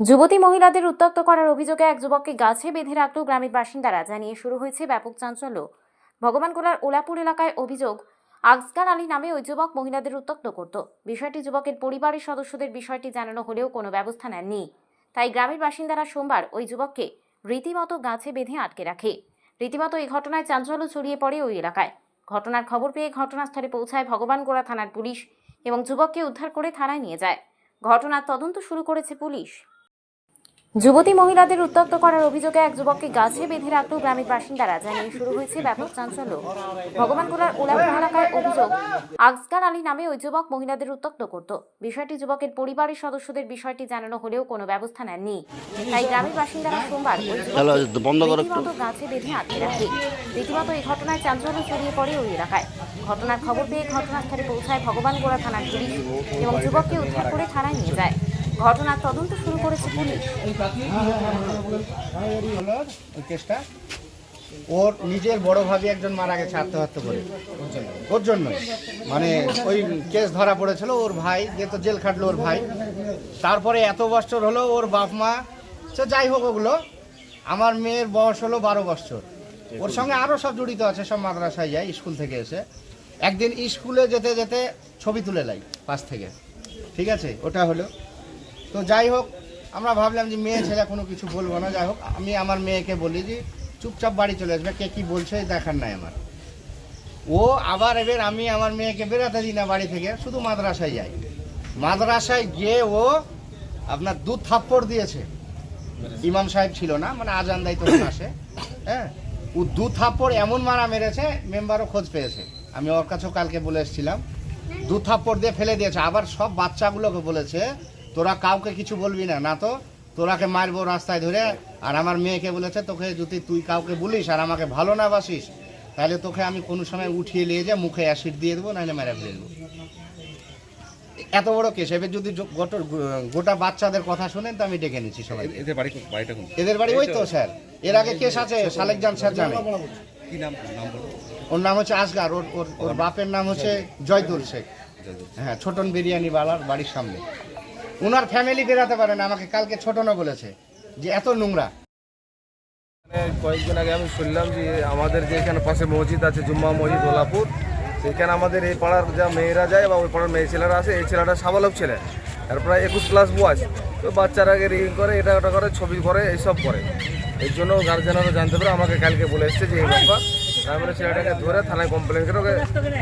যুবতী মহিলাদের উত্তক্ত করার অভিযোগে এক যুবককে গাছে বেঁধে রাখল গ্রামের বাসিন্দারা। জানিয়ে শুরু হয়েছে ব্যাপক চাঞ্চল্য। ভগবানগোলার ওলাপুর এলাকায় অভিযোগ আগসকার আলী নামে ওই যুবক মহিলাদের উত্তক্ত করত। বিষয়টি যুবকের পরিবারের সদস্যদের বিষয়টি জানানো হলেও কোনো ব্যবস্থা নেননি। তাই গ্রামের বাসিন্দারা সোমবার ওই যুবককে রীতিমতো গাছে বেঁধে আটকে রাখে। রীতিমতো এই ঘটনায় চাঞ্চল্য ছড়িয়ে পড়ে ওই এলাকায়। ঘটনার খবর পেয়ে ঘটনাস্থলে পৌঁছায় ভগবানগোড়া থানার পুলিশ এবং যুবককে উদ্ধার করে থানায় নিয়ে যায়। ঘটনার তদন্ত শুরু করেছে পুলিশ। যুবতী মহিলাদের উত্তক্ত করার অভিযোগে এক যুবককে গাছে বেঁধে রাখল গ্রামের বাসিন্দারা জানিয়ে শুরু হয়েছে ব্যাপক চাঞ্চল্য। ভগবানগোলার ওলাপুর এলাকায় অভিযোগ আগসকার আলী নামে ওই যুবক মহিলাদের উত্তপ্ত করত। বিষয়টি যুবকের পরিবারের সদস্যদের বিষয়টি জানানো হলেও কোনো ব্যবস্থা নেননি। তাই গ্রামের বাসিন্দারা সোমবার রীতিমতো গাছে বেঁধে আটকে রাখে। রীতিমতো এই ঘটনায় চাঞ্চল্য ছড়িয়ে পড়ে ওই এলাকায়। ঘটনার খবর পেয়ে ঘটনাস্থলে পৌঁছায় ভগবানগোড়া থানার পুলিশ এবং যুবককে উদ্ধার করে থানায় নিয়ে যায়। ঘটনার তদন্ত শুরু করেছে পুলিশ। ওর নিজের বড় ভাবি একজন মারা গেছে আত্মহত্যা করে। ওর জন্য। মানে ওই কেস ধরা পড়েছিল ওর ভাই, যে তো জেল খাটলো ওর ভাই। তারপরে এত বছর হলো ওর বাপ মা, সে যাই হোক ওগুলো, আমার মেয়ের বয়স হলো বারো বছর। ওর সঙ্গে আরও সব জড়িত আছে, সব মাদ্রাসায় যায়, স্কুল থেকে এসে। একদিন স্কুলে যেতে যেতে ছবি তুলে লাই, পাশ থেকে। ঠিক আছে? ওটা হলো। তো যাই হোক, আমরা ভাবলাম যে মেয়ে ছেলে কোনো কিছু বলব না। যাই হোক, আমি আমার মেয়েকে বলি যে চুপচাপ বাড়ি চলে আসবে, কে কি বলছে দেখার নাই আমার। ও আবার এবার আমি আমার মেয়েকে বেরোতে দিই না বাড়ি থেকে, শুধু মাদ্রাসায় যাই। মাদ্রাসায় গিয়ে ও আপনার দু থাপ্পড় দিয়েছে। ইমাম সাহেব ছিল না মানে আজান দায়িত্ব আসে। হ্যাঁ? ও দু থাপ্পড় এমন মারা মেরেছে, মেম্বারও খোঁজ পেয়েছে। আমি ওর কাছেও কালকে বলে এসেছিলাম। দু থাপ্পড় দিয়ে ফেলে দিয়েছে। আবার সব বাচ্চাগুলোকে বলেছে তোরা কাউকে কিছু বলবি না না তো? তোরাকে মারবো রাস্তায় ধরে আর আমার মেয়েকে বলেছে তোকে যদি তুই কাউকে বলিস আর আমাকে ভালো না বাসিস তাহলে তোকে আমি কোনো সময় উঠিয়ে নিয়ে যা মুখে অ্যাসিড দিয়ে দেবো নাহলে মেরে ফেলে দেবো। এত বড় কেস। এবার যদি গোটা বাচ্চাদের কথা শোনেন তো আমি ডেকে নিচ্ছি সবাই এদের বাড়ি বাড়িটা এদের বাড়ি ওই তো স্যার। এর আগে কেস আছে সালেকজান স্যার জানে। কি নাম? নাম ওর নাম হচ্ছে আসগার ওর ওর ওর বাপের নাম হচ্ছে জয়দুল। শেখ। হ্যাঁ ছোটন বিরিয়ানি বালার বাড়ির সামনে। ওনার ফ্যামিলি বেরাতে পারে না, আমাকে কালকে ছোটনও বলেছে যে এত নোংরা। মানে কয়েকদিন আগে আমি শুনলাম যে আমাদের যে এখানে পাশে মসজিদ আছে, জুম্মা মসজিদ ওলাপুর সেখানে আমাদের এই পাড়ার যা মেয়েরা যায় বা ওই পাড়ার মেয়ে ছেলেরা আছে এই ছেলেটা সাবালক ছেলে। আর প্রায় একুশ প্লাস বয়স তো বাচ্চারা আগে রিং করে, এটা ওটা করে, ছবি করে, এইসব করে। এর জন্য গার্জেনরা জানতে পারে আমাকে কালকে বলে এসছে যে এই ব্যাপার। তারপরে ছেলেটাকে ধরে থানায় কমপ্লেন করে ওকে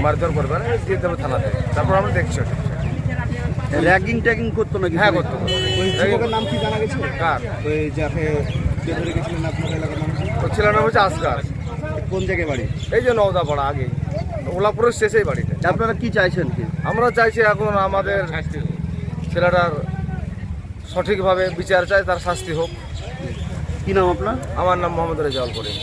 মারধর করবে না দিয়ে দেবে থানাতে। তারপর আমরা দেখছি ওটা। র্যাগিং ট্যাগিং করতো নাকি হ্যাঁ করতে। ওই যুবকের নাম কি জানা গেছে? কার? ওই যাকে ধরে গেছিলেন আপনার এলাকার মানুষ। ওর ছেলের নাম হচ্ছে আসগার। কোন জায়গায় বাড়ি? এই যে নওদা পাড়া আগেই। ওলাপুরের শেষেই বাড়িতে। আপনারা কি চাইছেন কি? আমরা চাইছি এখন আমাদের ছেলেটার সঠিকভাবে বিচার চাই তার শাস্তি হোক। কি নাম আপনার? আমার নাম মোহাম্মদ রেজাউল করিম।